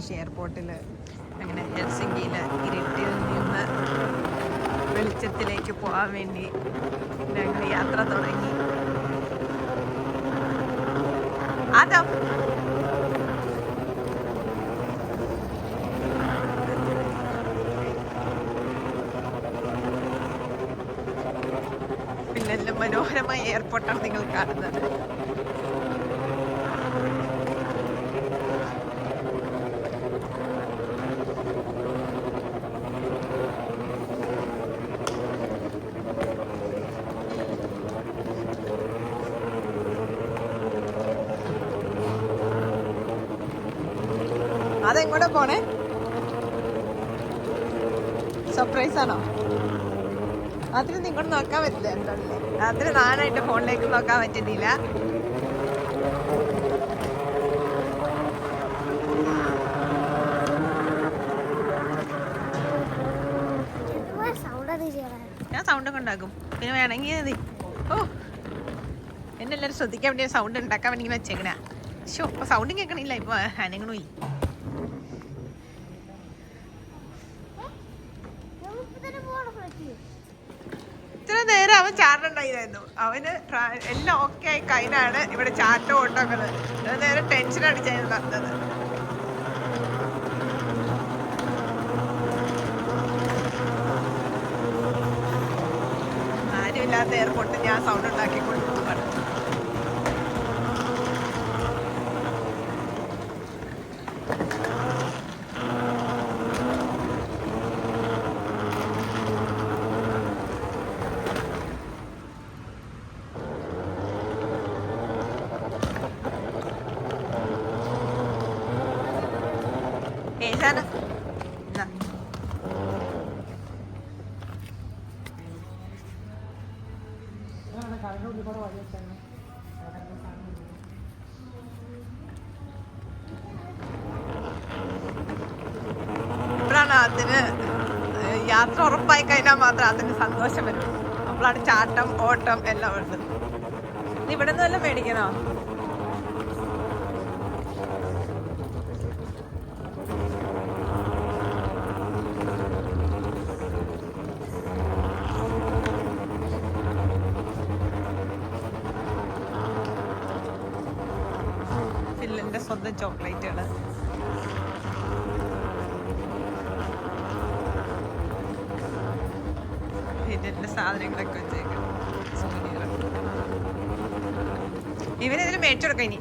Finish എയർപോർട്ടിൽ അങ്ങനെ ഹെൽസിംഗിയിൽ ഇരുട്ടിൽ നിന്ന് വെളിച്ചത്തിലേക്ക് പോകാൻ വേണ്ടി ഞങ്ങൾ യാത്ര തുടങ്ങി. അതോ പിന്നെല്ലാം മനോഹരമായ എയർപോർട്ടാണ് നിങ്ങൾ കാണുന്നത്. പോണേ? സർപ്രൈസ് ആണോ? അതിന് നിങ്ങോട്ട് നോക്കാൻ പറ്റില്ല? എന്തല്ലേ അതിന് നാനായിട്ട് ഫോണിലേക്ക് നോക്കാൻ പറ്റുന്നില്ല ഞാൻ സൗണ്ട് ഒക്കെ ഉണ്ടാക്കും. പിന്നെ വേണമെങ്കിൽ മതി. ഓ എന്നെ എല്ലാവരും ശ്രദ്ധിക്കാൻ വേണ്ടി സൗണ്ട് ഉണ്ടാക്കാൻ വേണ്ടി ഇങ്ങനെ വെച്ചേക്കണ. ഷോ ഇപ്പൊ സൗണ്ടും കേൾക്കണില്ല. ഇപ്പൊ അനങ്ങണോയി ഇത്ര നേരം അവൻ ചാടുണ്ടായിരുന്നു അവന് എല്ലാം ഓക്കെ ആയി കഴിഞ്ഞാണ് ഇവിടെ ഓട്ടോക്കൾ ഇത്ര നേരം ടെൻഷൻ അടിച്ചായിരുന്നു നടന്നത്. ആരുമില്ലാത്ത എയർപോർട്ടിൽ ഞാൻ സൗണ്ട് ഉണ്ടാക്കിക്കൊണ്ട് പോവാണ് ഏതാണ് എന്നാ അപ്പോഴാണ് അതിന് യാത്ര ഉറപ്പായി കഴിഞ്ഞാൽ മാത്രം അതിന് സന്തോഷം വരും. അപ്പോഴാണ് ചാട്ടം ഓട്ടം എല്ലാം നീ ഇവിടെ നിന്ന് വല്ലതും മേടിക്കണോ? ഫില്ലിന്റെ സാധനങ്ങളൊക്കെ വെച്ചേക്കാം. ഇവരെ മേടിച്ചു കൊടുക്കാം ഇനി.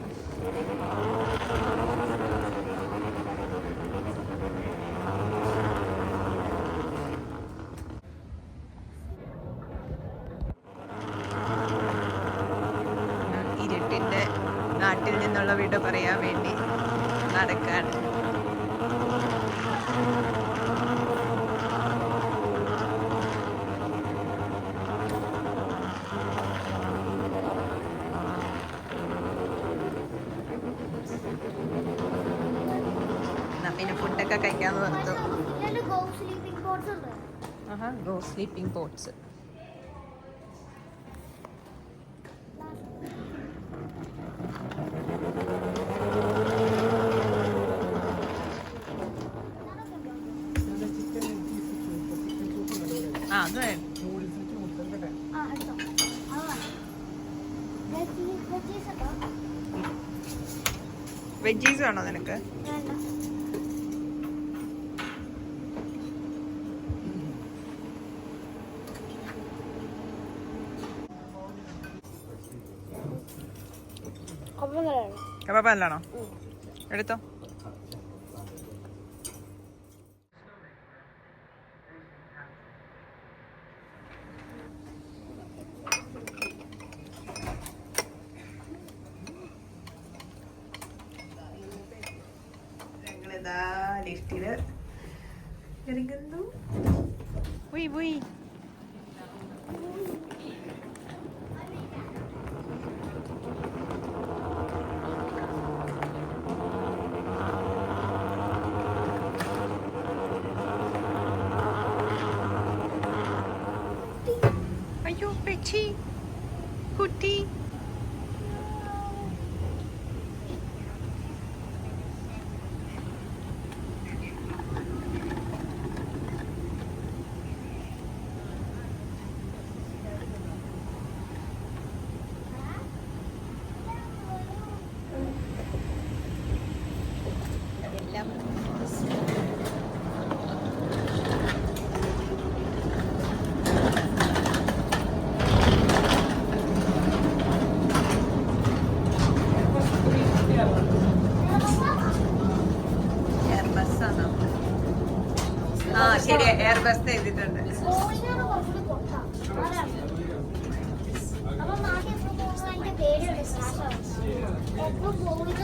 ഫുഡൊക്കെ കഴിക്കാന്ന് പറഞ്ഞു ഗോ സ്ലീപ്പിംഗ് പോട്ട്സ് ഉണ്ട്. ആഹാ ഗോ സ്ലീപ്പിംഗ് പോട്ട്സ് ആ അത് വെജീസ് വേണോ നിനക്ക് വേണ്ട അപ്പം വേണം കബാബ എടുത്തോ. 七 പ്രശസ്ത എഴുതിയിട്ടുണ്ട് അപ്പൊ നാട്ടിൽ പോകുന്നതിന്റെ പേരുണ്ട് ശ്വാസം എപ്പോ പോവുക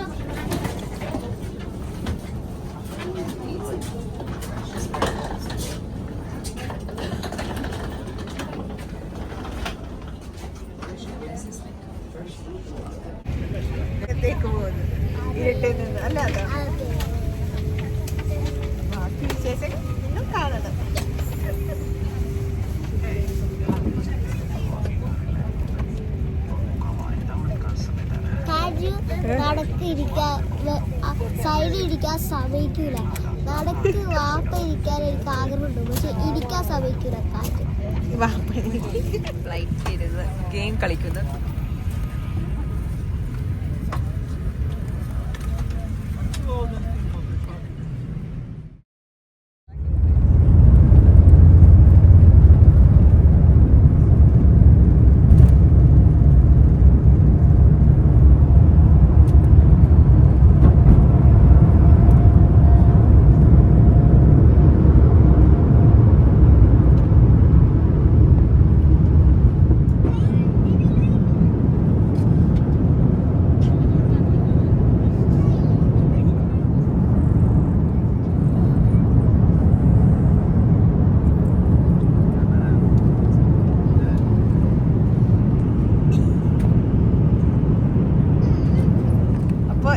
നടക്ക് ഇരിക്കാൻ സൈഡിൽ ഇരിക്കാൻ സമ്മതിക്കൂല നടക്ക് വാപ്പ ഇരിക്കാൻ എനിക്ക് ആഗ്രഹമുണ്ട്. പക്ഷെ ഇരിക്കാൻ സമ്മതിക്കൂല കാറ്റ്. വാപ്പ ഗെയിം കളിക്കുന്നത്.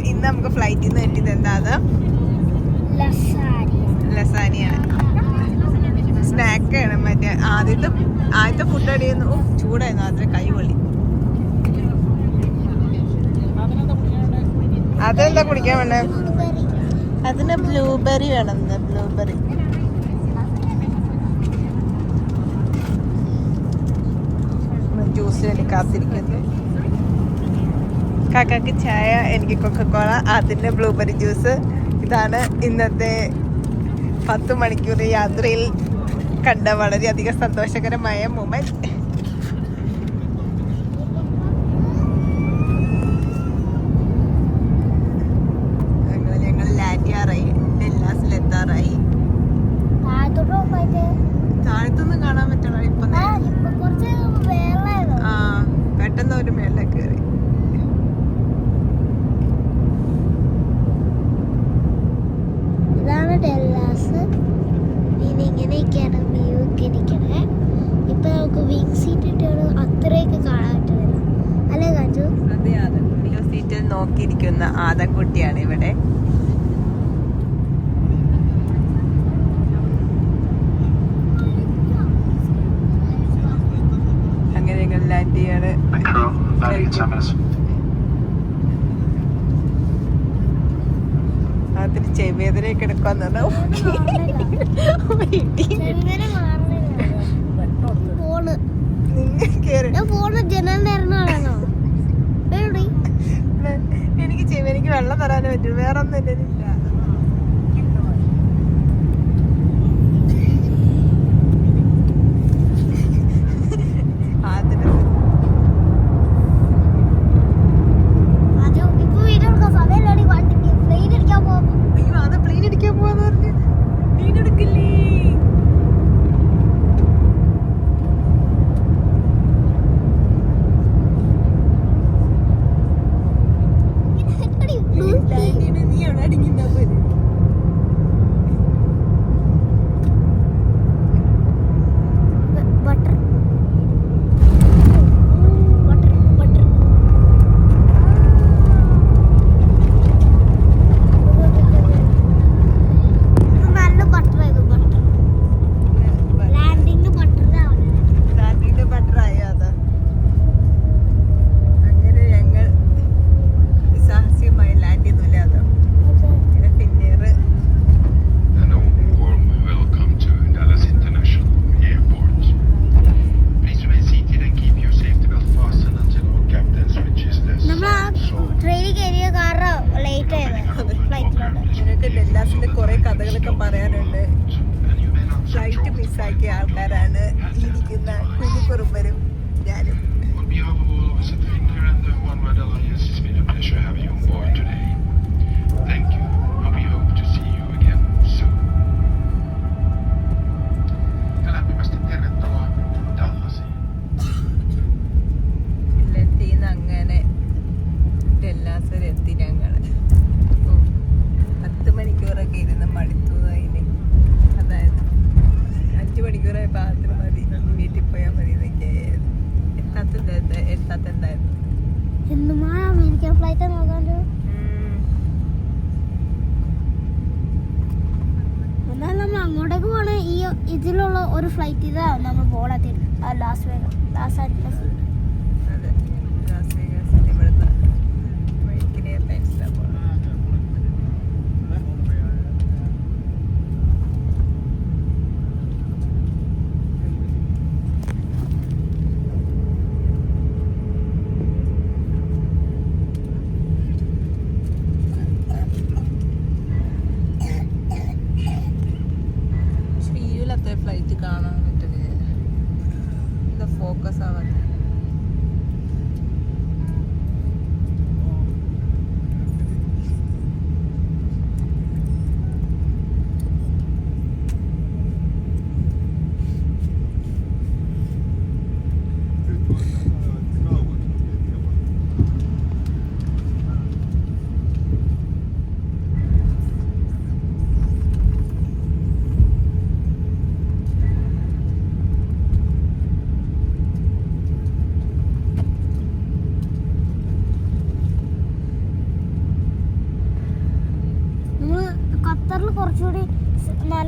ഇന്ന് നമുക്ക് ഫ്ലൈറ്റിൽ നിന്ന് കിട്ടിയത് ലസാനിയ ലസാനിയാണ് സ്നാക്കാണ് മറ്റേ ആദ്യത്തെ ആദ്യത്തെ ഫുഡ് അടിയുന്നു ചൂടായിരുന്നു. അതിൽ കൈവള്ളി അതെന്താ കുടിക്കാൻ വേണ്ടേ? അതിന് ബ്ലൂബെറി വേണം ബ്ലൂബെറി ജ്യൂസിന് കാത്തിരിക്കുന്നത് കാക്കാക്ക് ചായ എനിക്ക് കൊക്കക്കോള അതിന്റെ ബ്ലൂബെറി ജ്യൂസ് ഇതാണ് ഇന്നത്തെ പത്ത് മണിക്കൂർ യാത്രയിൽ കണ്ട വളരെയധികം സന്തോഷകരമായ മൂമെന്റ് കാണാൻ പറ്റണോ ഇപ്പൊ പെട്ടെന്ന് ഒരു മേളിലേക്ക് കയറി. അതിന് ചെവിവേദനയൊക്കെ എടുക്കാന്നാണ് എനിക്ക് ചെവിനിക്ക് വെള്ളം തരാനേ പറ്റും. വേറെ ഒന്നും ഇല്ല. ഫ്ലൈറ്റ് നോക്കാണ്ട് എന്നാൽ നമ്മൾ അങ്ങോട്ടേക്ക് പോകണേ ഈ ഇതിലുള്ള ഒരു ഫ്ലൈറ്റ് ഇതാണ് നമ്മൾ പോകണത്തിൽ ലാസ്റ്റ് വേഗം ലാസ് ആൻജലസ്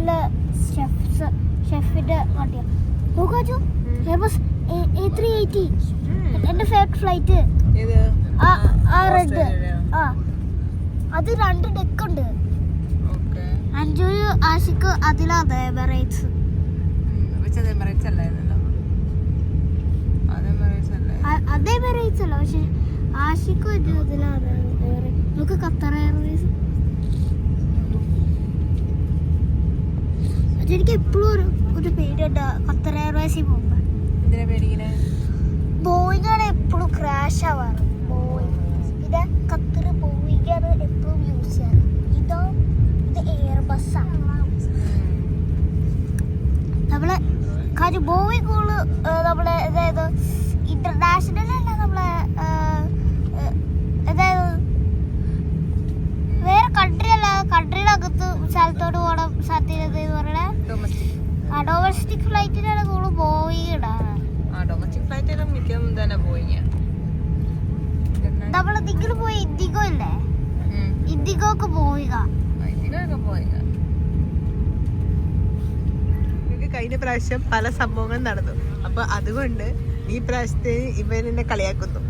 നല്ല ഷെഫ്സ് ഷെഫിന്റെ വണ്ടിയാണ് നോക്കാച്ചു. എയർബസ് എ ത്രീ എയ്റ്റി എന്റെ ഫേവറേറ്റ് ഫ്ലൈറ്റ് ആ റെഡ് ആ അത് രണ്ട് ഡെക്ക് ഉണ്ട്. ഓക്കെ. ആശിക്ക് അതിലാണ് എമറേറ്റ്സ് അത് എമിറേറ്റ്സ് അല്ലായിരുന്നല്ലോ. അല്ലേ? അതേ എമിറേറ്റ്സ് അല്ല പക്ഷെ ആശിക്കും ഇത് അതിലാണ് Emirates. നമുക്ക് ഖത്തർ എയർവേസ് അതെനിക്ക് എപ്പോഴും ഒരു ഒരു പേടിയുണ്ട്. ഖത്തർ എയർവേസിൽ പോകുമ്പോൾ എന്തിനാ പേടിക്കണേ ബോയിങ്ങാണ് എപ്പോഴും ക്രാഷ് ആവാറ്. ബോയിങ് ഇത് ഖത്തർ ബോയിങ്ങാണ് എപ്പോഴും യൂസ് ചെയ്യാറ്. ഇതോ ഇത് എയർ ബസ്സാണ് നമ്മളെ കാര്യം ബോയിങ് കൂൾ നമ്മളെ അതായത് ഇന്റർനാഷണൽ അല്ല നമ്മളെ അതായത് വേറെ കൺട്രി അല്ല കൺട്രിയുടെ അകത്ത് സ്ഥലത്തോട് പോകണം സാധ്യത എന്ന് പറയണേ. ഡൊമസ്റ്റിക് ഫ്ലൈറ്റിനാണ് കൂടുതൽ ബോയിങ് ആ ഡൊമസ്റ്റിക് ഫ്ലൈറ്റിലും മിക്കതും തന്നെ പോയിങ്ങ നമ്മൾ ഇതിങ്ങനെ പോയി ഇൻഡിഗോ ഇല്ലേ ഇൻഡിഗോ ഒക്കെ പോയിങ്ങ കഴിഞ്ഞ പ്രാവശ്യം പല സംഭവങ്ങളും നടന്നു. അപ്പൊ അതുകൊണ്ട് ഈ പ്രാവശ്യത്തെ ഇവൻ എന്നെ കളിയാക്കുന്നു.